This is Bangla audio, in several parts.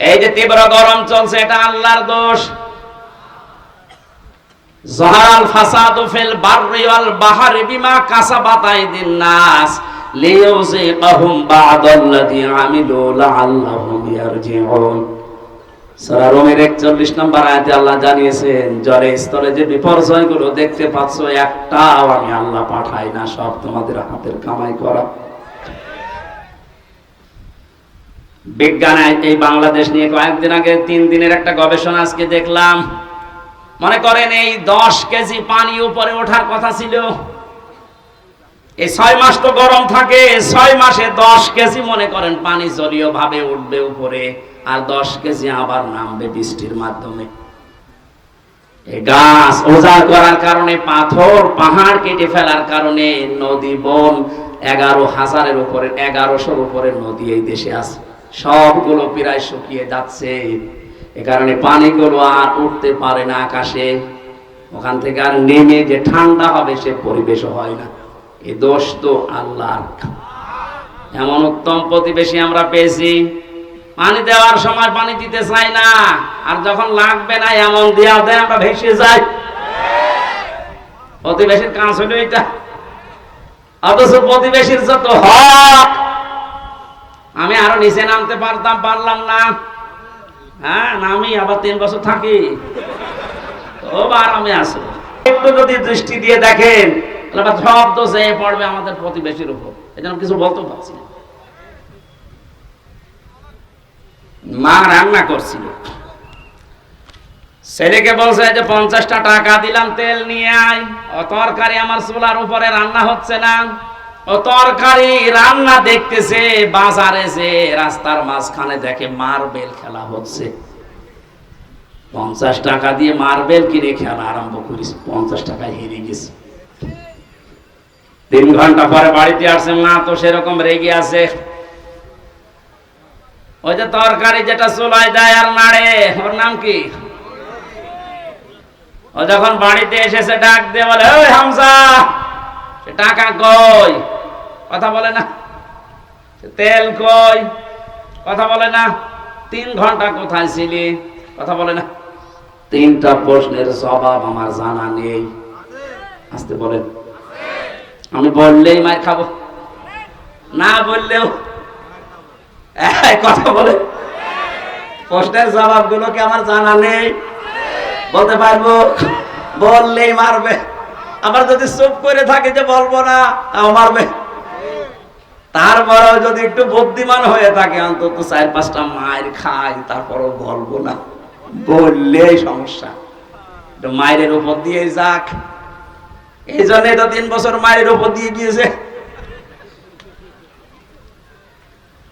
এই যে তীব্র গরম চলছে, এটা আল্লাহর দোষ। জহারাল ফিল বাররি ওয়াল বাহরি বিমা নাস। বা'দাল্লাযী আমিলু লাআল্লাহুম ইয়ারজিউন। সূরা রোমের 41 নম্বর আয়াতে আল্লাহ জানিয়েছেন, জ্বরে স্তরে যে বিপর্যয়গুলো দেখতে পাচ্ছ, একটাও আমি আল্লাহ পাঠাই না, সব তোমাদের হাতের কামাই করা। বিজ্ঞান এই বাংলাদেশ নিয়ে কয়েকদিন আগে তিন দিনের একটা গবেষণা আজকে দেখলাম। মনে করেন এই দশ কেজি পানি উপরে ওঠার কথা ছিল। এই ছয় মাস তো গরম থাকে ছয় মাসে দশ কেজি মনে করেন পানি জলীয় ভাবে উঠবে উপরে, আর দশ কেজি আবার নামবে বৃষ্টির মাধ্যমে। গাছ ওজাড় করার কারণে, পাথর, পাহাড় কেটে ফেলার কারণে নদী বন এগারো হাজারের উপরে, এগারোশোর উপরে নদী এই দেশে আছে। সবগুলো প্রায় শুকিয়ে যাচ্ছে। এ কারণে পানিগুলো আর উঠতে পারে না আকাশে। ওখান থেকে আর নেমে যে ঠান্ডা হবে সে পরিবেশ হয় না। এ দোষ তো আল্লাহর। এমন উত্তম প্রতিবেশী আমরা পেয়েছি। পানি দেওয়ার সময় পানি দিতে চাই না। আর যখন লাগবে না, এমন দেওয়া দেয়, আমরা ভেসে যাই। প্রতিবেশীর কাজ হলো এটা অথচ প্রতিবেশীর যত হক আমি আরও নিচে নামতে পারতাম, পারলাম না। হ্যাঁ নামি, আবার তিন বছর থাকি। খুব আরামে আছে। একটু যদি দৃষ্টি দিয়ে দেখেন আবার সব পড়বে আমাদের প্রতিবেশীর উপর। এই কিছু বলতে পারছি না। মা রান্না করছিল। ছেলেকে বলছে যে পঞ্চাশটা টাকা দিলাম তেল নিয়ে আয়। তরকারি আমার চুলার উপরে রান্না হচ্ছে না। তরকারি রান্না দেখতেছে, বাজারে যে রাস্তার মাঝখানে দেখে মার্বেল খেলা হচ্ছে। পঞ্চাশ টাকা দিয়ে মার্বেল কিনে খেলা আরম্ভ করিস, পঞ্চাশ টাকায় হেরে গেছে। তিন ঘণ্টা পরে বাড়িতে আসছে মা তো সেরকম রেগে আছে। ওই যে তরকারি যেটা চুলায় দেয় আর নাড়ে, ওর নাম কি? ও যখন বাড়িতে এসেছে, ডাক দিয়ে বলে হামসা টাকা কই? কথা বলে না। তেল কই? কথা বলে না। তিন ঘণ্টা কোথায় ছিলি? কথা বলে না। তিনটা প্রশ্নের জবাব আমার জানা নেই। আসতে বলেন। আমি বললেই মার খাব। না বললেও। কথা বলে। প্রশ্নের জবাবগুলো কি আমার জানা নেই। বলতে পারব? বললেই মারবে। আবার যদি চুপ করে থাকে যে বলব না মারবে। তারপরেও যদি একটু বুদ্ধিমান হয়ে থাকে, অন্তত চার পাঁচটা মায়ের খাই, তারপরও বলব না। বললেই সমস্যা। মায়ের উপর দিয়ে যাক। এই জন্য তো তিন বছর মায়ের উপর দিয়ে গিয়েছে।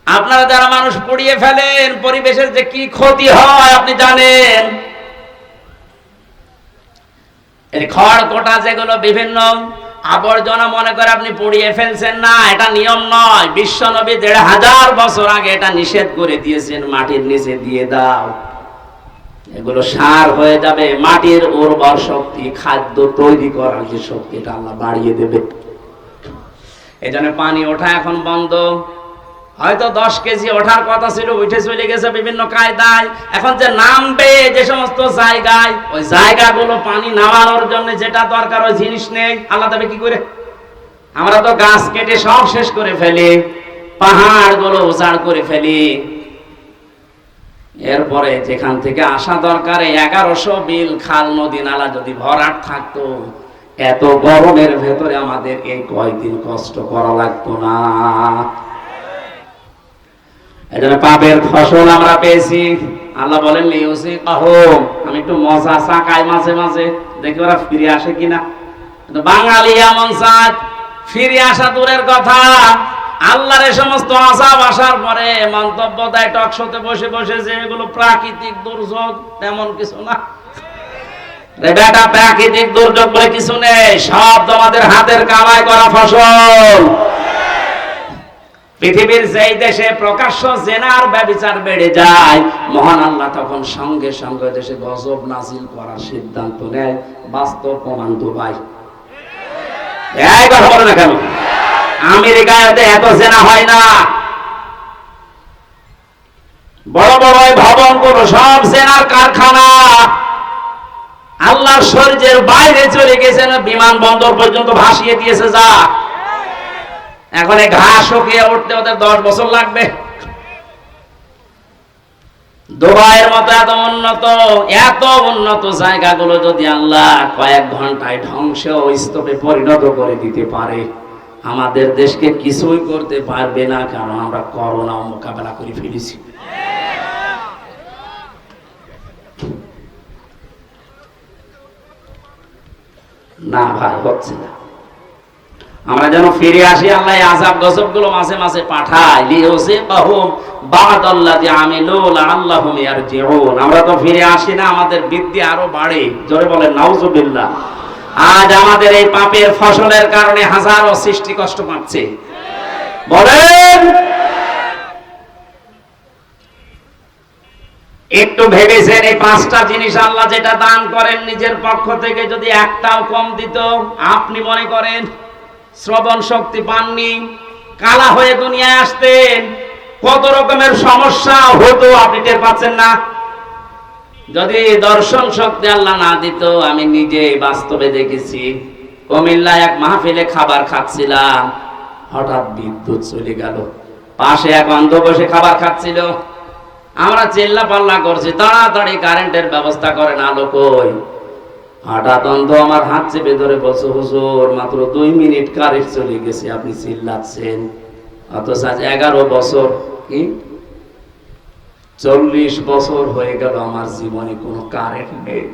আপনারা যারা মানুষ পুড়িয়ে ফেলেন, পরিবেশের যে কি ক্ষতি হয়, আপনি জানেন। খড় কোটা যেগুলো বিভিন্ন আবর্জনা মনে করে আপনি পড়িয়ে ফেলছেন না, এটা নিয়ম নয়। বিশ্ব নবী দেড় হাজার বছর আগে এটা নিষেধ করে দিয়েছেন, মাটির নিচে দিয়ে দাও। এগুলো সার হয়ে যাবে, মাটির উর্বর শক্তি, খাদ্য তৈরি করার যে শক্তিটা আল্লাহ বাড়িয়ে দেবে। এই জন্য পানি ওঠা এখন বন্ধ। হয়তো দশ কেজি ওঠার কথা ছিল, উঠে চলে গেছে বিভিন্ন কায়দায়। এখন যে নামবে যে সমস্ত জায়গায়, ওই জায়গাগুলো পানি নামানোর জন্য যেটা দরকার, ওই জিনিস নেই। আল্লাহ দেবে কি করে? আমরা তো গাছ কেটে সব শেষ করে ফেলি পাহাড়গুলো উজাড় করে ফেলি। এরপরে যেখান থেকে আসা দরকার এগারোশো বিল খাল, নদী, নালা যদি ভরাট থাকতো, এত গরমের ভেতরে আমাদের এই কয়দিন কষ্ট করা লাগতো না। এজন্য পাপের ফসল আমরা পেয়েছি। আল্লাহ বলেন লিউসি কাহম আমি একটু মজা চাকাই মাঝে মাঝে। দেখি ওরা ফিরে আসে কিনা। বাঙালি এমন চাঁদ ফিরে আসা দূরের কথা। আল্লাহর এই সমস্ত আসাব আসার পরে মন্তব্য দেয়, টকশোতে বসে বসে যে এগুলো প্রাকৃতিক দুর্যোগ, তেমন কিছু না। বেটা, প্রাকৃতিক দুর্যোগ বলে কিছু নেই। সব তোমাদের হাতের কামাই করা ফসল। পৃথিবীর যেই দেশে প্রকাশ্য জেনার ব্যবচার বেড়ে যায়, মহান আল্লাহ তখন সঙ্গে সঙ্গে দেশে গজব নাজিল করার সিদ্ধান্ত নেয়। বাস্তব প্রমাণ দুবাই। না কেন? এত জেনা হয় না। বড় বড় ভবন সব কারখানা। আল্লাহর শরীরের বাইরে চলে গেছেন বিমানবন্দর পর্যন্ত ভাসিয়ে দিয়েছে যা। এখন ঘাস শুকিয়ে উঠতে ওদের দশ বছর লাগবে। দুবাইয়ের মতো এত উন্নত এত উন্নত জায়গাগুলো যদি আল্লাহ কয়েক ঘন্টায় ধ্বংস স্তূপে পরিণত করে দিতে পারে, আমাদের দেশকে কিছুই করতে পারবে না, কারণ আমরা করোনা মোকাবেলা করে ফেলেছি। না ভাই হচ্ছে না। আমরা যেন ফিরে আসি, আল্লাহ আজাব গজবগুলো মাসে মাসে পাঠায়। আমরা তো ফিরে আসি না, আমাদের বৃদ্ধি আরও বাড়ে। জোরে বলেন, নাউজুবিল্লাহ। আজ আমাদের এই পাপের ফসলের কারণে হাজারো সৃষ্টি কষ্ট পাচ্ছে। বলেন, একটু ভেবেছেন এই পাঁচটা জিনিস আল্লাহ যেটা দান করেন নিজের পক্ষ থেকে যদি একটাও কম দিত? আপনি মনে করেন শ্রবণ শক্তি পাননি। কালা হয়ে দুনিয়ায় আসতেন। কত রকমের সমস্যা হতো আপনি টের পাচ্ছেন না। যদি দর্শন শক্তি আল্লাহ না দিত, আমি নিজে বাস্তবে দেখেছি। কুমিল্লায় এক মাহফিলে খাবার খাচ্ছিলাম। হঠাৎ বিদ্যুৎ চলে গেল। পাশে এক অন্ধ বসে খাবার খাচ্ছিল। আমরা চিল্লা পাল্লা করছি, তাড়াতাড়ি কারেন্টের ব্যবস্থা করেন আলো কই? হঠাৎ অন্ধ আমার হাত চেপে ধরে বলছে, হুজুর, মাত্র দুই মিনিট কারেন্ট চলে গেছে, আপনি চিল্লাচ্ছেন। অথচ আজ এগারো বছর, কি? চল্লিশ বছর হয়ে গেল আমার জীবনে কোনো কারেন্ট নেই।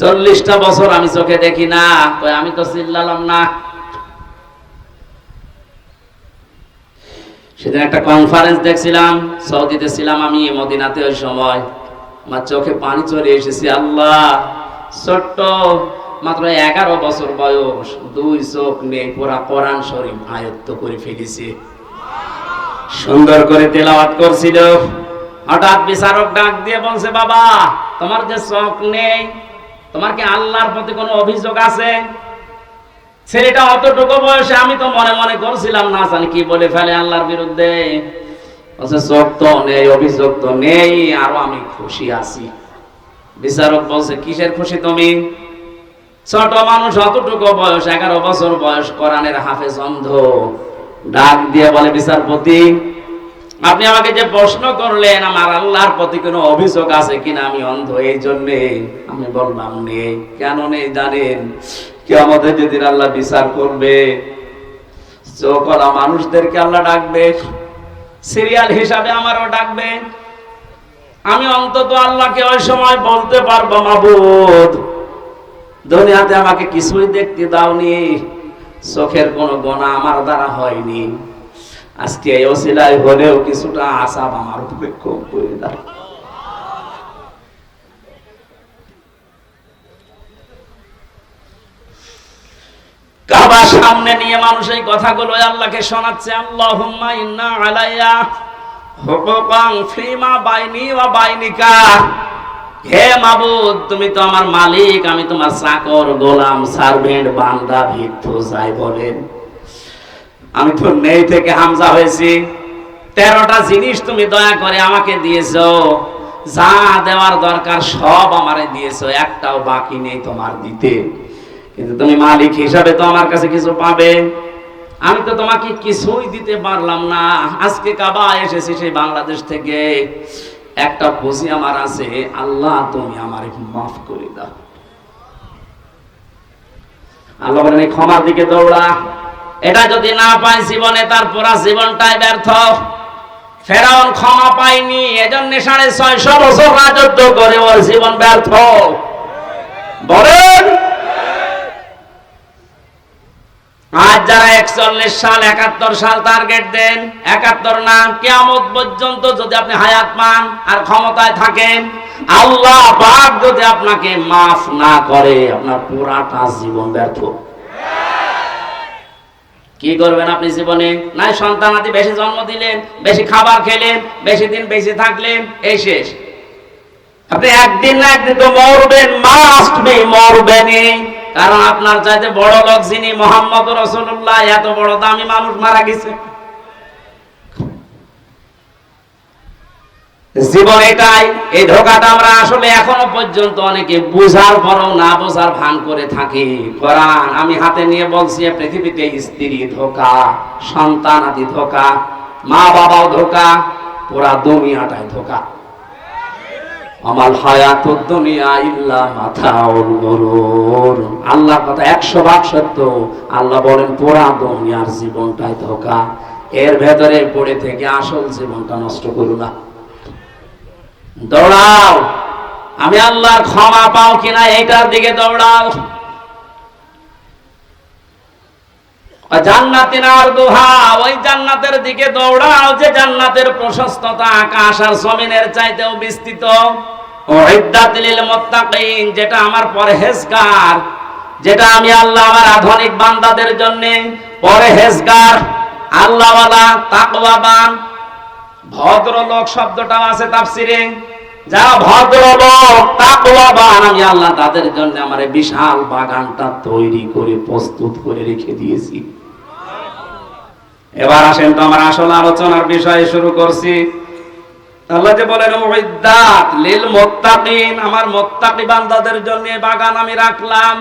চল্লিশটা বছর আমি চোখে দেখি না আমি তো চিল্লালাম না। সেদিন একটা কনফারেন্স দেখছিলাম, সৌদিতে ছিলাম আমি, মদিনাতে ওই সময়। আমার চোখে পানি চলে এসেছি, আল্লাহ। ছোট্ট, মাত্র এগারো বছর বয়স, দুই চোখ নেই পুরা কোরআন শরীফ আয়ত্ত করে ফেলেছে। সুন্দর করে তেলাওয়াত করছিল। হঠাৎ বিচারক ডাক দিয়ে বলছে, বাবা, তোমার যে চোখ নেই, তোমার কি আল্লাহর প্রতি কোনো অভিযোগ আছে? ছেলেটা অতটুকু বয়সে আমি তো মনে মনে করছিলাম, না জানি কি বলে ফেলে আল্লাহর বিরুদ্ধে। চোখ তো নেই, অভিযোগ তো নেই, আরও আমি খুশি আছি। বিচারক বলছে, কিসের খুশি তুমি? ছোট মানুষ অতটুকু বয়স, এগারো বছর বয়স, কোরআনের হাফেজ অন্ধ। ডাক দিয়ে বলে, বিচারপতি, আপনি আমাকে যে প্রশ্ন করলেন, আমার আল্লাহর প্রতি কোনো অভিযোগ আছে কিনা আমি অন্ধ, এই জন্যে আমি বললাম, নেই। কেন নেই জানেন? কে আমাদের যেদিন আল্লাহ বিচার করবে চোখলা মানুষদেরকে আল্লাহ ডাকবে, সিরিয়াল হিসাবে আমারও ডাকবে আমি অন্তত আল্লাহকে ওই সময় বলতে পারব, মাবুদ। দুনিয়াতে আমাকে কিছুই দেখতে দাওনি। চোখের কোনো গোনা আমার দ্বারা হয়নি। আজকে এই অসিলায় হলেও কিছুটা আশাব আমার উপরে কম করে দাও কাবা সামনে নিয়ে মানুষ এই কথাগুলো আল্লাহকে শোনাচ্ছে, আল্লাহুম্মা ইন্না আলাইয়া। বাইনি ওয়া বাইনিকা। হে মাবুদ, তুমি তো আমার মালিক, আমি তোমার চাকর, গোলাম, সার্ভেন্ট, বান্দা, ভিক্ষু, যাই বলেন। আমি তো নেই থেকে হামজা হয়েছি। তেরোটা জিনিস তুমি দয়া করে আমাকে দিয়েছ। যা দেওয়ার দরকার সব আমারে দিয়েছ, একটাও বাকি নেই তোমার দিতে। কিন্তু তুমি মালিক হিসাবে তো আমার কাছে কিছু পাবে। আমি তো তোমাকে কিছুই দিতে পারলাম না। আজকে কাবা এসেছি সেই বাংলাদেশ থেকে। একটা পুঁজি আমার আছে। আল্লাহ, তুমি আমার মাফ করে দাও। আল্লাহ বলেন ক্ষমার দিকে দৌড়া। এটা যদি না পাই জীবনে, তার পুরা জীবনটাই ব্যর্থ। ফেরাউন ক্ষমা পায়নি। এজন্য সাড়ে ছয়শো বছর রাজত্ব করে ওর জীবন ব্যর্থ। বলেন আজ যারা একচল্লিশ সাল, একাত্তর সাল টার্গেট দেন, একাত্তর না পর্যন্ত যদি আপনি হায়াত পান আর ক্ষমতায় থাকেন, আল্লাহ যদি আপনাকে মাফ না করে, আপনার পুরাটা জীবন ব্যর্থ। কি করবেন আপনি জীবনে? নাই সন্তান আদি বেশি জন্ম দিলেন, বেশি খাবার খেলেন, বেশি দিন বেশি থাকলেন, এই শেষ। আপনি একদিন না একদিন তো মরবেন মাস্ট বি মরবেনই। কারণ আপনার চাইতে বড় লোক যিনি মোহাম্মদ রসুল্লাহ এত বড় দামি মানুষ মারা গেছে। জীবন এটাই এই ধোকাটা আমরা আসলে এখনও পর্যন্ত অনেকে বুঝার পরও না বোঝার ভান করে থাকি। কোরআন, আমি হাতে নিয়ে বলছি পৃথিবীতে স্ত্রী ধোকা, সন্তান আদি ধোকা মা বাবাও ধোকা, পুরা দুনিয়াটাই ধোকা। আমাল হায়াত দুনিয়া ইল্লা গরুর আল্লাহ কথা একশো ভাগ সত্য। আল্লাহ বলেন পুরা দুনিয়ার জীবনটাই ধোকা। এর ভেতরে পড়ে থেকে আসল জীবনটা নষ্ট করু না। দৌড়াও। আমি আল্লাহর ক্ষমা পাও কিনা এইটার দিকে দৌড়াও। জান্নাতিন আর দুহা, ওই জান্নাতের দিকে দৌড়াও যে জান্নাতের প্রশস্ততা আকাশ আর জমিনের চাইতেও বিস্তৃত। উইদ্দাত লিল মুত্তাকিন, যেটা আমার পরহেজগার, যেটা আমি আল্লাহ আমার আধুনিক বান্দাদের জন্য পরহেজগার, আল্লাহওয়ালা, তাকওয়াবান, ভদ্রলোক শব্দটাও আছে তাফসিরে। যারা ভদ্রলোক, তাকওয়াবান, আমি আল্লাহ তাদের জন্য আমার বিশাল বাগানটা তৈরি করে, প্রস্তুত করে রেখে দিয়েছি। এবার আসেন তো আমার আসল আলোচনার বিষয়ে শুরু করছি। আল্লাহ যে বলেন, উইদ্দাত লিল মুত্তাকিন আমার মুত্তাকি বান্দাদের জন্য বাগান আমি রাখলাম।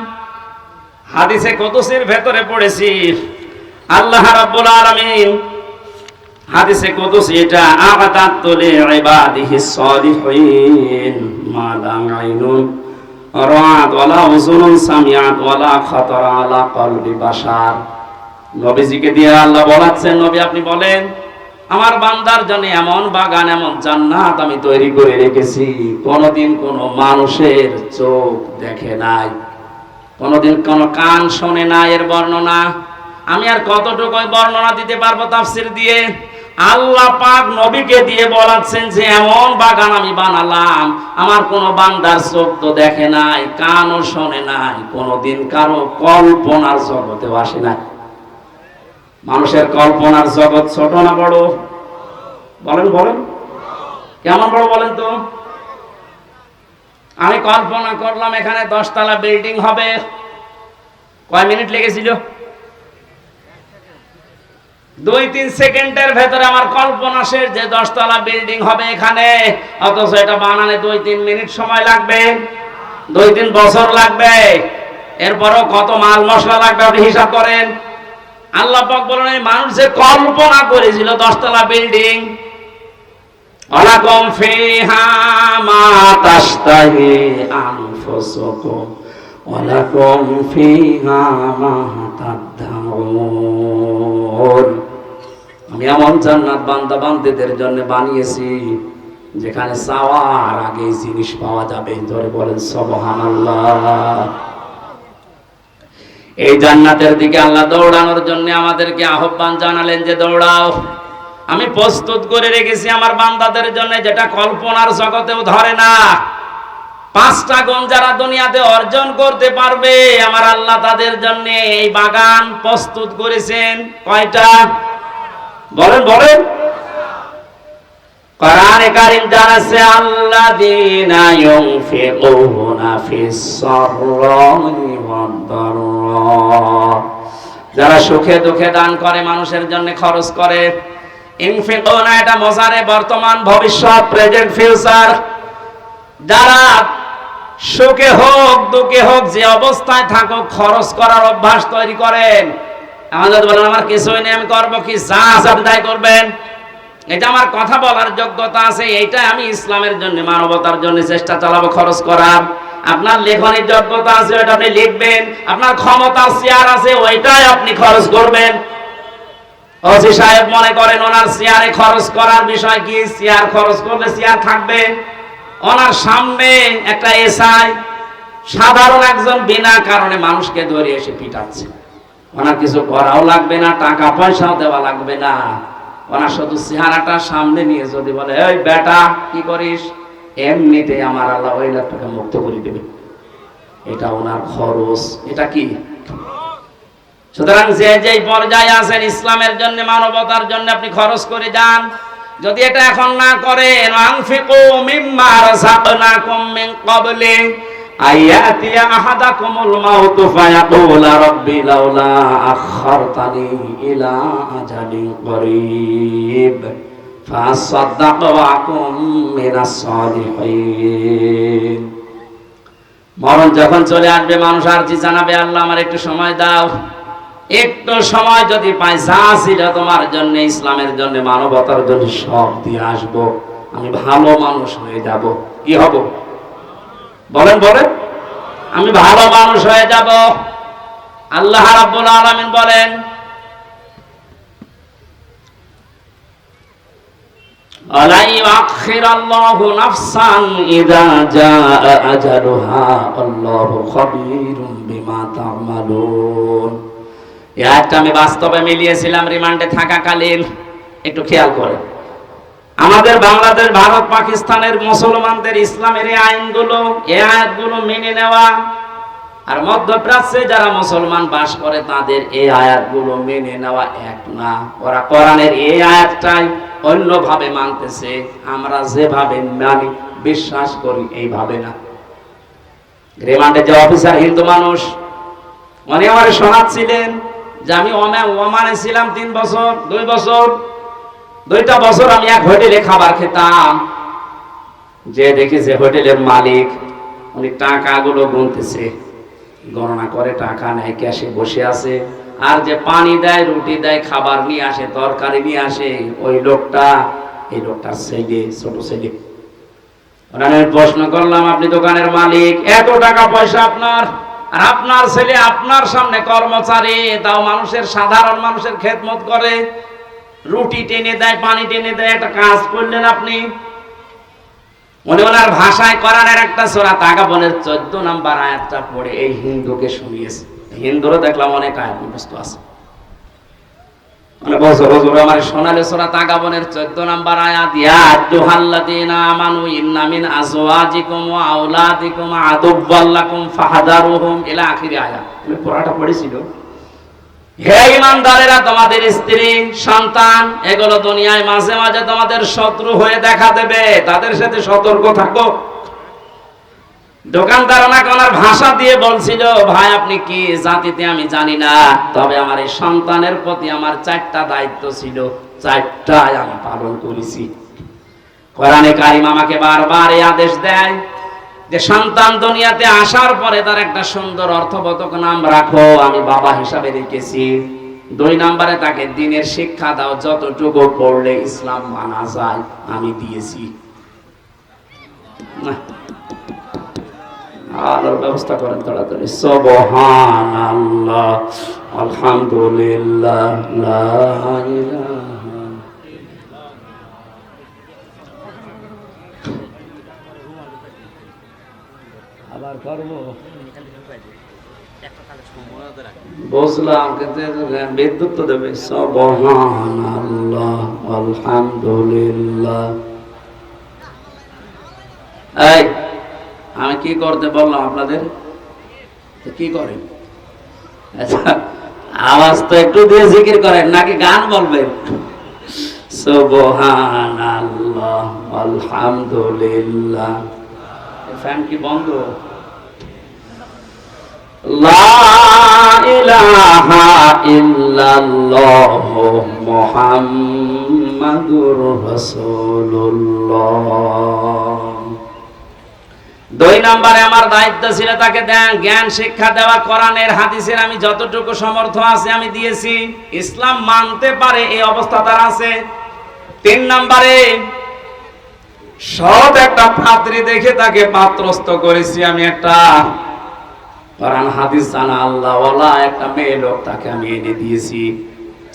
হাদিসে কুদসির ভেতরে পড়েছি, আল্লাহ রাব্বুল আলামিন হাদিসে কুদসি এটা আগাদাত লি ইবাদিহি সালিহিন মা লা আইনুন রাআত ওয়ালা উযুনুন সামিআত ওয়ালা খাতারা আলা কলবি বাশার নবীজিকে দিয়ে আল্লাহ বলাচ্ছেন, নবী, আপনি বলেন, আমার বান্দার জন্য এমন বাগান, এমন জান্নাত আমি তৈরি করে রেখেছি। কোনোদিন কোনো মানুষের চোখ দেখে নাই, কোনোদিন কোনো কান শোনে না এর বর্ণনা। আমি আর কতটুকু বর্ণনা দিতে পারব তাফসির দিয়ে? আল্লাহ পাক নবীকে দিয়ে বলাচ্ছেন যে, এমন বাগান আমি বানালাম, আমার কোনো বান্দার চোখ তো দেখে নাই, কানও শোনে নাই, কোনোদিন কারও কল্পনার জগতে আসে নাই। মানুষের কল্পনার জগৎ ছোট না বড়? বলেন বলেন। কেমন বড় বলেন তো? আমি কল্পনা করলাম এখানে দশতলা বিল্ডিং হবে। কয় মিনিট লেগেছিল? দুই তিন সেকেন্ডের ভেতরে আমার কল্পনা শেষ যে দশতলা বিল্ডিং হবে এখানে। অথচ এটা বানানে দুই তিন মিনিট সময় লাগবে, দুই তিন বছর লাগবে। এরপরও কত মাল মশলা লাগবে, আপনি হিসাব করেন। আল্লাহ পাক বলেন, এই মানুষ যে কল্পনা করেছিল দশতলা বিল্ডিং, ওয়ালাকুম ফিহা মা তাশতাহি আনফুসুকুম, ওয়ালাকুম ফিহা আমি এমন জান্নাত বান্দা বান্দীদের জন্য বানিয়েছি, যেখানে চাওয়ার আগে জিনিস পাওয়া যাবে। ধরে বলেন, সুবহানাল্লাহ। এই জান্নাতের দিকে আল্লাহ দৌড়ানোর জন্য আমাদেরকে আহ্বান জানালেন যে দৌড়াও। আমি প্রস্তুত করে রেখেছি আমার বান্দাদের জন্য যেটা কল্পনার জগতেও ধরে না। পাঁচটা গুণ যারা দুনিয়াতে অর্জন করতে পারবে, আমার আল্লাহ তাদের জন্য এই বাগান প্রস্তুত করেছেন। কয়টা? বলেন বলেন। কোরআনে কারীম জানাচ্ছে আল্লাযীনা ইউনফিকুনা ফিস সাররাই ওয়াদ যারা সুখে দুঃখে দান করে, মানুষের জন্য খরচ করে। ইনফিকুনা এটা মজারে বর্তমান ভবিষ্যৎ প্রেজেন্ট ফিউচার যারা সুখে হোক, দুঃখে হোক, যে অবস্থায় থাকুক, খরচ করার অভ্যাস তৈরি করেন। আমাদের বলেন, আমার কিছুই নেই, আমি করব কি? যা আছে করবেন। এটা আমার কথা বলার যোগ্যতা আছে এইটা আমি ইসলামের জন্য, মানবতার জন্য চেষ্টা চালাবো খরচ করার। আপনার লেখনের যোগ্যতা আছে, ওইটা আপনি লিখবেন। আপনার ক্ষমতা শেয়ার আছে, ওইটাই আপনি খরচ করবেন। ওসি সাহেব মনে করেন, ওনার শেয়ারে খরচ করার বিষয় কি? শেয়ার খরচ করলে শেয়ার থাকবে। ওনার সামনে একটা এসআই সাধারণ একজন বিনা কারণে মানুষকে ধরে এসে পিটাচ্ছে। ওনার কিছু করাও লাগবে না, টাকা পয়সাও দেওয়া লাগবে না। ওনার শুধু চেহারাটা সামনে নিয়ে যদি বলে, এই বেটা, কি করিস? এমনিতে আমার আল্লাহ ওই লোকটাকে মুক্ত করে দেবে। এটা ওনার খরচ। এটা কি? সুতরাং যে যেই পর্যায়ে আছেন ইসলামের জন্য, মানবতার জন্য আপনি খরচ করে যান। যদি এটা এখন না করেন, আনফিকু মিম্মা রাযাকনাকুম মিন ক্বাবলি আয়াতিয়া আহাদাকুমুল মাউত ফায়াকুলা রাব্বি লাউলা আখারতানি ইলা আজালিন করিব। মরণ যখন চলে আসবে, মানুষ আর জি জানাবে, আল্লাহ, আমার একটু সময় দাও। একটু সময় যদি পাই, যা ছিল তোমার জন্য, ইসলামের জন্য, মানবতার জন্য, সব দিয়ে আসব। আমি ভালো মানুষ হয়ে যাব। কি হব? বলেন বলেন। আমি ভালো মানুষ হয়ে যাব। আল্লাহ রাব্বুল আলামিন বলেন ألا يؤخر الله نفسا إذا جاء أجلها الله خبير بما تعملون এই আয়াতটা আমি বাস্তবে মিলিয়েছিলাম রিমান্ডে থাকাকালীন একটু খেয়াল করে আমাদের বাংলাদেশ ভারত পাকিস্তানের মুসলমানদের ইসলামের এই আইনগুলো এই আয়াতগুলো মেনে নেওয়া আর মধ্যপ্রাচ্যে যারা মুসলমান বাস করে, তাদের এই আয়াতগুলো মেনে নেওয়া এক না। ওরা কোরআনের এই আয়াতটাই অন্যভাবে মানতেছে, আমরা যেভাবে মানি, বিশ্বাস করি এইভাবে না। রিমান্ডে যে অফিসার হিন্দু মানুষ, উনি আমার শোনাচ্ছিলেন যে আমি ওমা- ওমানে ছিলাম তিন বছর, দুই বছর। দুইটা বছর আমি এক হোটেলে খাবার খেতাম। যে দেখি যে হোটেলের মালিক, উনি টাকাগুলো গুনতেছে। গণনা করে, টাকা নেয়, ক্যাশে বসে আছে। আর যে পানি দেয়, রুটি দেয়, খাবার নিয়ে আসে, তরকারি নিয়ে আসে, ওই লোকটা, এই লোকটার ছেলে, ছোট ছেলে। আমি প্রশ্ন করলাম, আপনি দোকানের মালিক, এত টাকা পয়সা আপনার? আর আপনার ছেলে আপনার সামনে কর্মচারী, তাও মানুষের, সাধারণ মানুষের খেদমত করে। রুটি টেনে দেয়, পানি টেনে দেয়, একটা কাজ করলেন আপনি। মনে ওনার ভাষায় করার একটা সোরা তাগাবনের চোদ্দ নাম্বার আয়াতটা পড়ে এই হিন্দুকে শুনিয়েছে। হিন্দুরও দেখলাম অনেক আয়াত মুখস্থ আছে। মানে আমার সোনালে পড়াটা পড়েছিল? ইমানদারেরা, তোমাদের স্ত্রী, সন্তান, এগুলো দুনিয়ায় মাঝে মাঝে তোমাদের শত্রু হয়ে দেখা দেবে। তাদের সাথে সতর্ক থাকো। দোকানদার ভাষা দিয়ে বলছিল, ভাই, আপনি কি জাতিতে আমি জানি না, তবে আমার এই সন্তানের প্রতি আমার চারটা দায়িত্ব ছিল। চারটায় আমি পালন করেছি। কোরআনে কারিম আমাকে বারবার এই আদেশ দেয়। যে সন্তান দুনিয়াতে আসার পরে তার একটা সুন্দর অর্থবোধক নাম রাখো, আমি বাবা হিসাবে রেখেছি। দুই নম্বরে তাকে দিনের শিক্ষা দাও, যতটুকু পড়লে ইসলাম মানা যায়, আমি দিয়েছি। আলোর ব্যবস্থা করেন তাড়াতাড়ি। সবহান আল্লাহ আলহামদুলিল্লাহ আবার করব বিদ্যুৎ তো দেবে। আল্লাহ এই আমি কি করতে বললাম আপনাদের? কি করেন? আচ্ছা, আওয়াজ তো একটু দিয়ে জিকির করেন নাকি গান বলবেন? সুবহান আল্লাহ আলহামদুলিল্লাহ। ফ্যান কি বন্ধ? দুই নম্বরে আমার দায়িত্ব ছিল তাকে জ্ঞান, শিক্ষা দেওয়া, কোরআনের, হাদিসের আমি যতটুকু সমর্থ আছে আমি দিয়েছি। ইসলাম মানতে পারে, এই অবস্থা তার আছে। তিন নম্বরে সব একটা পাত্রী দেখে তাকে পাত্রস্থ করেছি আমি একটা কোরআন, হাদিস জানা আল্লাহ একটা মেয়ে লোক তাকে আমি এনে দিয়েছি।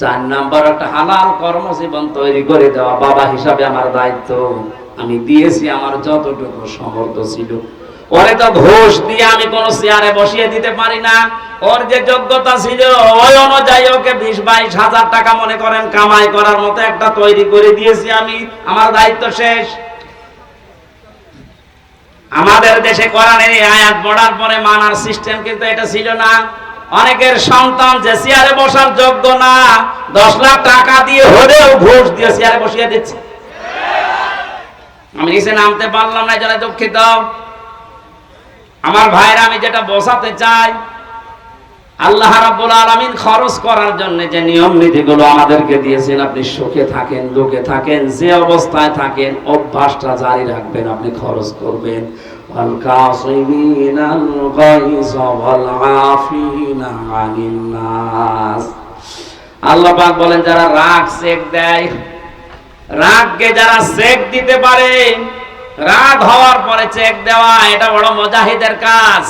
চার নাম্বার, একটা হালাল কর্মজীবন তৈরি করে দেওয়া বাবা হিসাবে আমার দায়িত্ব। আমি দিয়েছি, আমার যতটুকু সমর্থ ছিল। ওরে তো ঘুষ দিয়ে আমি বসিয়ে দিতে পারি না। ওর যে যোগ্যতা ছিল, ওই অনুযায়ী ওকে বিশ, বাইশ হাজার টাকা মনে করেন কামাই করার মতো একটা তৈরি করে দিয়েছি আমি। আমার দায়িত্ব শেষ। আমাদের দেশে কোরআনের আয়াত পড়ার পরে মানার সিস্টেম কিন্তু এটা ছিল না। অনেকের সন্তান যে চেয়ারে বসার যোগ্য না, দশ লাখ টাকা দিয়ে হলেও ঘুষ দিয়ে চেয়ারে বসিয়ে দিচ্ছে। আমি নিচে নামতে পারলাম না যারা দুঃখিত। আমার ভাইরা, আমি যেটা বসাতে চাই আল্লাহ রাব্বুল আলামিন খরচ করার জন্য যে নিয়ম নীতিগুলো আমাদেরকে দিয়েছেন, আপনি সুখে থাকেন, দুঃখে থাকেন, যে অবস্থায় থাকেন, অভ্যাসটা জারি রাখবেন, আপনি খরচ করবেন। আল্লাহ পাক বলেন, যারা রাগ চেক দেয়, রাগকে যারা চেক দিতে পারে, রাগ হওয়ার পরে চেক দেওয়া, এটা বড় মজাহিদের কাজ।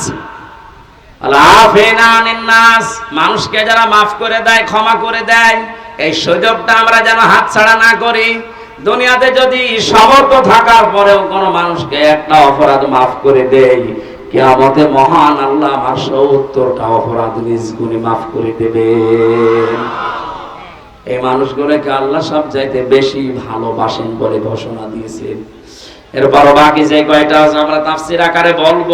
মানুষকে যারা মাফ করে দেয়, ক্ষমা করে দেয়, এই সুযোগটা আমরা যেন হাতছাড়া না করি। দুনিয়াতে যদি সমর্থ থাকার পরেও কোনো মানুষকে একটা অপরাধ মাফ করে দেয় মহান আল্লাহ আমার সত্তরটা অপরাধ মাফ করে দেবে। এই মানুষগুলোকে আল্লাহ সব চাইতে বেশি ভালোবাসেন বলে ঘোষণা দিয়েছেন এরপর বাকি যে কয়টা আছে আমরা তাফসির আকারে বলব,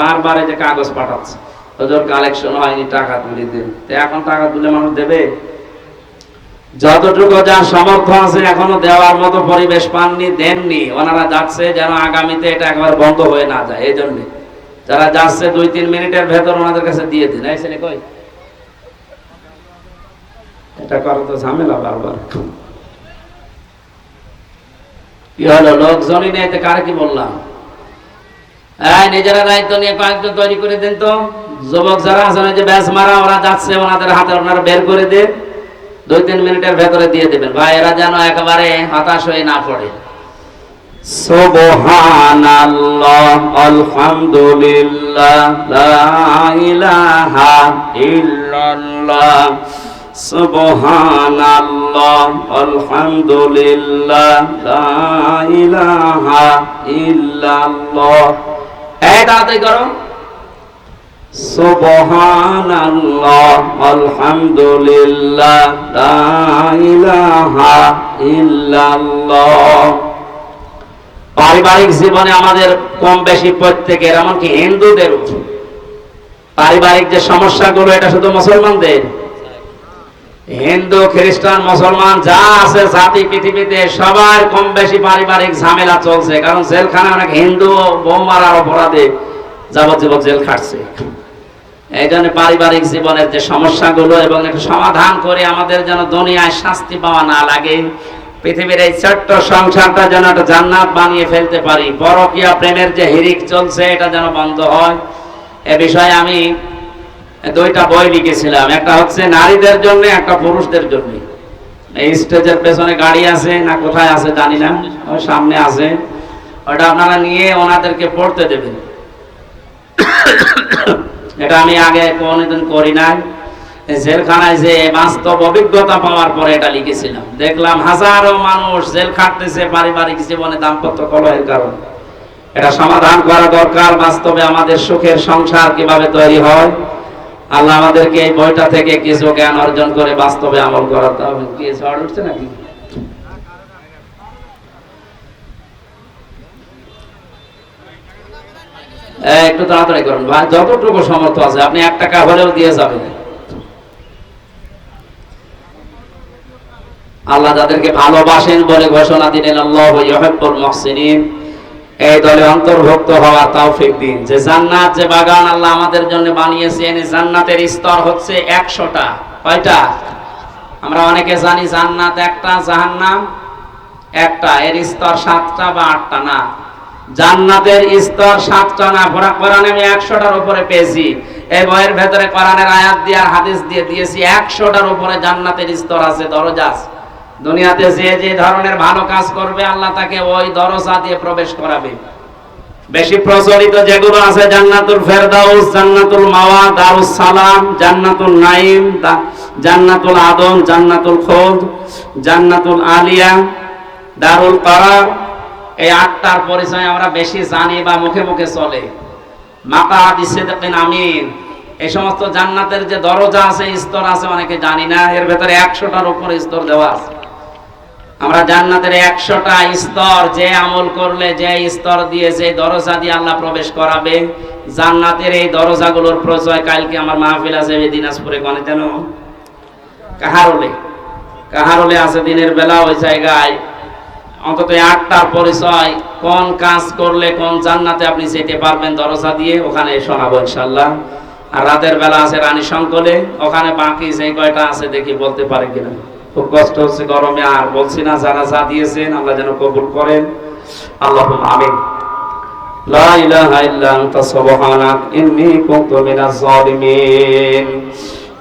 বারবার যে কাগজ পাঠাচ্ছে। ওদের কালেকশন হয়নি, টাকা তুলে এখন টাকা তুলে মানুষ দেবে? যতটুকু যা আছে এখনও দেওয়ার মতো পরিবেশ পাননি, দেননি। ওনারা যাচ্ছে যেন আগামীতে এটা একবার বন্ধ হয়ে না যায়, এই জন্য। যারা যাচ্ছে দুই, তিন মিনিটের ভেতর ওনাদের কাছে দিয়ে দিন। এই কই? এটা তো ঝামেলা বারবার। কি হলো, লোকজনই নেই কার কি বললাম? নিজেরা দায়িত্ব নিয়ে কয়েকজন তৈরি করে দিন তো। যুবক যারা আছেন যে ব্যাস মারা, ওরা যাচ্ছে, ওনাদের হাতে ওনারা বের করে দেন। দুই তিন মিনিটের ভেতরে দিয়ে দেবেন। ভাই, এরা যেন একেবারে হতাশ হয়ে না পড়ে। সুবহানাল্লাহ, আলহামদুলিল্লাহ, লা ইলাহা ইল্লাল্লাহ। সুবহানাল্লাহ, আলহামদুলিল্লাহ, লা ইলাহা ইল্লাল্লাহ। এই তাড়াতাড়ি করো। ইলাহা ইল্লাল্লাহ। পারিবারিক জীবনে আমাদের কম বেশি প্রত্যেকের, এমনকি হিন্দুদেরও। পারিবারিক যে সমস্যাগুলো, এটা শুধু মুসলমানদের। হিন্দু, খ্রিস্টান, মুসলমান, যা আছে জাতি, পৃথিবীতে, সবার কম বেশি পারিবারিক ঝামেলা চলছে। কারণ জেলখানে অনেক হিন্দু বোম মারার অপরাধে যাবজ্জীবন জেল খাটছে। এই জন্য পারিবারিক জীবনের যে সমস্যাগুলো এবং সমাধান করে আমাদের যেন দুনিয়ায় শাস্তি পাওয়া না লাগে, পৃথিবীর এই ছোট্ট সংসারটা যেন একটা জান্নাত বানিয়ে ফেলতে পারি। পরকিয়া প্রেমের যে হিরিক চলছে, এটা যেন বন্ধ হয়। এ বিষয়ে আমি দুইটা বই লিখেছিলাম। একটা হচ্ছে নারীদের জন্য, একটা পুরুষদের জন্য। এই স্টেজের পেছনে গাড়ি আছে না কোথায় আছে জানি না ওই সামনে আছে। ওটা আপনারা নিয়ে ওনাদেরকে পড়তে দেবেন। এটা আমি আগে কোনোদিন করি নাই। জেলখানায় যে বাস্তব অভিজ্ঞতা পাওয়ার পরে এটা লিখেছিলাম। দেখলাম হাজারো মানুষ জেল খাটতেছে, পারিবারিক জীবনে দাম্পত্য কলহের কারণে। এটা সমাধান করা দরকার, বাস্তবে আমাদের সুখের সংসার কীভাবে তৈরি হয়। আল্লাহ আমাদেরকে এই বইটা থেকে কিছু জ্ঞান অর্জন করে বাস্তবে আমল করাতে হবে। কি, ঝড় উঠছে নাকি? একটু তাড়াতাড়ি করুন। ভাই, যতটুকু সমর্থ আছে, আপনি এক টাকা হলেও দিয়ে যাবেন। আল্লাহ যাদেরকে ভালোবাসেন বলে ঘোষণা দিলেন, আল্লাহ মুহসিনিন। এই দলে অন্তর্ভুক্ত তৌফিক দিন। যে জান্নাত, যে বাগান আল্লাহ আমাদের জন্য বানিয়েছেন জান্নাতের স্তর হচ্ছে একশোটা। কয়টা? আমরা অনেকে জানি জান্নাত একটা, জাহান্নাম একটা। এর স্তর সাতটা বা আটটা, না। জান্নাতের স্তর সাতটা না ভরা কোরআনে আমি একশোটার উপরে পেয়েছি এই বইয়ের ভেতরে কোরআনের আয়াত দিয়ে আর হাদিস দিয়ে দিয়েছি, একশোটার উপরে জান্নাতের স্তর আছে দরজা। দুনিয়াতে যে যে ধরনের ভালো কাজ করবে, আল্লাহ তাকে ওই দরজা দিয়ে প্রবেশ করাবে বেশি প্রচলিত যেগুলো আছে, জান্নাতুল ফেরদাউস, জান্নাতুল মাওয়া দারুস সালাম জান্নাতুল নাইম জান্নাতুল আদম, জান্নাতুল খোদ, জান্নাতুল আলিয়া দারুল কারার এই আটটার পরিচয় আমরা বেশি জানি বা মুখে মুখে চলে। মাকা দিসেদিন আমিন। এই সমস্ত জান্নাতের যে দরজা আছে, স্তর আছে, অনেকে জানি না, এর ভেতরে একশোটার উপরে স্তর দেওয়া আছে। আমরা জান্নাতের একশোটা স্তর, যে আমল করলে যে স্তর দিয়ে যে দরজা দিয়ে আল্লাহ প্রবেশ করাবে। জান্নাতের এই দরজাগুলোর প্রচয় কালকে আমার মাহফিল আছে দিনাজপুরে গণে যেন কাহারলে। কাহারলে আছে দিনের বেলা ওই জায়গায় অন্তত আটটার পরিচয়, কোন কাজ করলে কোন জান্নাতে আপনি যেতে পারবেন দরজা দিয়ে, ওখানে শোনাবো ইনশাল্লাহ আর রাতের বেলা আছে রানী শঙ্কলে ওখানে বাকি যে কয়টা আছে দেখি বলতে পারে কিনা। খুব কষ্ট হচ্ছে গরমে, আর বলছি না, যারা যা দিয়েছেন, আল্লাহ যেন কবুল করেন। আল্লাহ আমিন। লা ইলাহা ইল্লা আনতা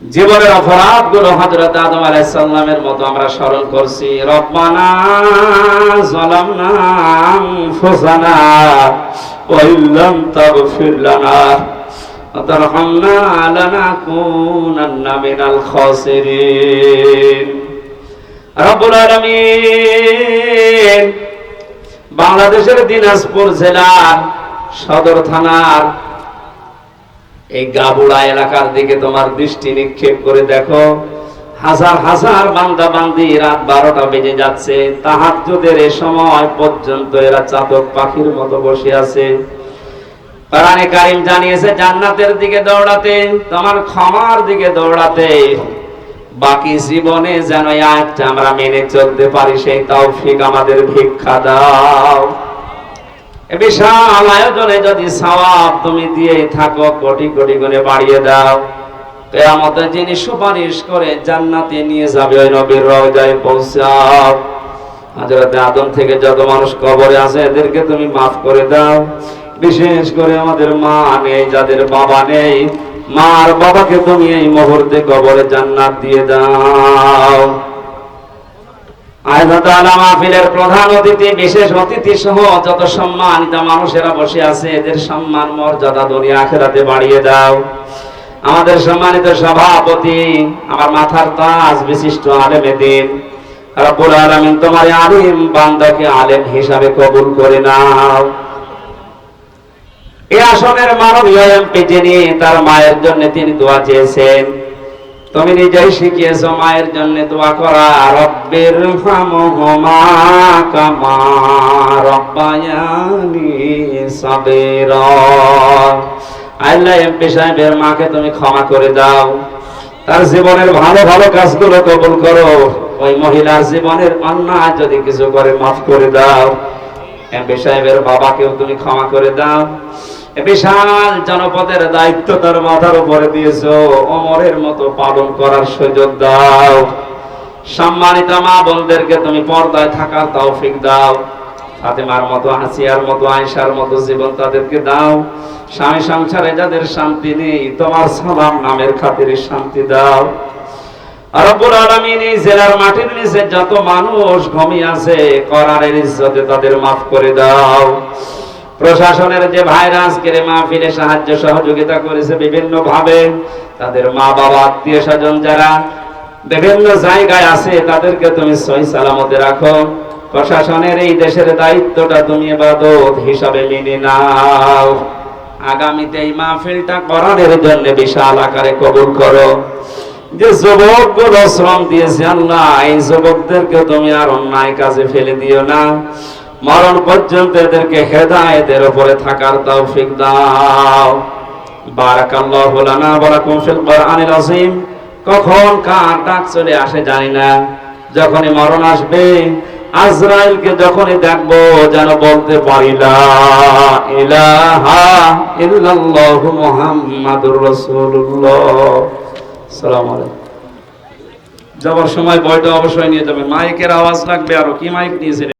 জীবনের অপরাধগুলো হজরত আদম আলাইসাল্লামের মতো আমরা স্মরণ করছি। ওয়া তারহামনা রব্বুল আলামিন বাংলাদেশের দিনাজপুর জেলার সদর থানার এই গাবুড়া এলাকার দিকে তোমার দৃষ্টি নিক্ষেপ করে দেখো, হাজার হাজার বান্দা বান্দি রাত বারোটা বেজে যাচ্ছে। তাহাজ্জুদের এ সময় পর্যন্ত এরা চাতক পাখির মতো বসে আছে। কারিম জানিয়েছে, জান্নাতের দিকে দৌড়াতে, তোমার ক্ষমার দিকে দৌড়াতে। বাকি জীবনে যেন আমরা মেনে চলতে পারি, সেই তৌফিক আমাদের ভিক্ষা দাও। বিশাল আয়োজনে যদি সওয়াব তুমি দিয়ে থাকো, কোটি কোটি গুণে বাড়িয়ে দাও কেয়ামতে যিনি সুপারিশ করে জান্নাতে নিয়ে যাবে ওই নবীর রওজায় পৌঁছাও। হযরত আদম থেকে যত মানুষ কবরে আছে, এদেরকে তুমি মাফ করে দাও। বিশেষ করে আমাদের মা নেই, যাদের বাবা নেই, মার বাবাকে তুমি এই মুহূর্তে কবরে জান্নাত দিয়ে দাও। আমাদের সম্মানিত সভাপতি, আমার মাথার তাজ বিশিষ্ট তোমার আলিম বান্দাকে আলেম হিসাবে কবুল করে নাও। এই আসনের মাননীয় এমপি যিনি, তার মায়ের জন্য তিনি দোয়া চেয়েছেন। তুমি নিজেই শিখিয়েছো মায়ের জন্য দোয়া করা। রব্বের হামহুমা কামা সাহেবের মাকে তুমি ক্ষমা করে দাও। তার জীবনের ভালো ভালো কাজগুলো কবুল করো। ওই মহিলার জীবনের অন্যায় যদি কিছু করে মাফ করে দাও। এমপি সাহেবের বাবাকেও তুমি ক্ষমা করে দাও। বিশাল জনপদের দায়িত্ব তার মাথার উপরে দিয়েছ। অমরের মতো পালন করার সুযোগ দাও। সম্মানিত মা বোনদেরকে তুমি পর্দায় থাকার তৌফিক দাও। ফাতেমার মতো হাসিয়ার মতো, আয়েশার মতো জীবন তাদেরকে দাও। স্বামী সংসারে যাদের শান্তি নেই, তোমার সালাম নামের খাতিরে শান্তি দাও। রব্বুল আলামিন এই জেলার মাটির নিচে যত মানুষ ঘুমিয়ে আছে, করারের ইজ্জতে তাদের মাফ করে দাও। প্রশাসনের যে ভাইরা আজকের মাহফিলে সাহায্য সহযোগিতা করেছে বিভিন্ন ভাবে তাদের মা বাবা, আত্মীয় স্বজন যারা বিভিন্ন জায়গায় আছে, তাদেরকে তুমি সহি সালামতে রাখো। প্রশাসনের এই দেশের দায়িত্বটা তুমি এবাদত হিসাবে মেনে নাও। আগামীতে এই মাহফিলটা করানোর জন্য বিশাল আকারে কবুল করো। যে যুবকগুলো শ্রম দিয়েছে আল্লাহ, এই যুবকদেরকে তুমি আর অন্যায় কাজে ফেলে দিও না। মরণ পর্যন্ত এদেরকে হেদায়েতের উপরে থাকার তৌফিক দাও। বারাকাল্লাহু লানা ফিল কোরআনিল আযীম। কখন কার ডাক চলে আসে জানি না। যখনই মরণ আসবে, আজরাইলকে যখনই দেখব যেন বলতে পারি ইলাহা ইল্লাল্লাহু মুহাম্মাদুর রাসূলুল্লাহ। আলাইকুম। যাবার সময় বইটা অবশ্যই নিয়ে যাবেন। মাইকের আওয়াজ লাগবে আরও। কি মাইক নিয়েছে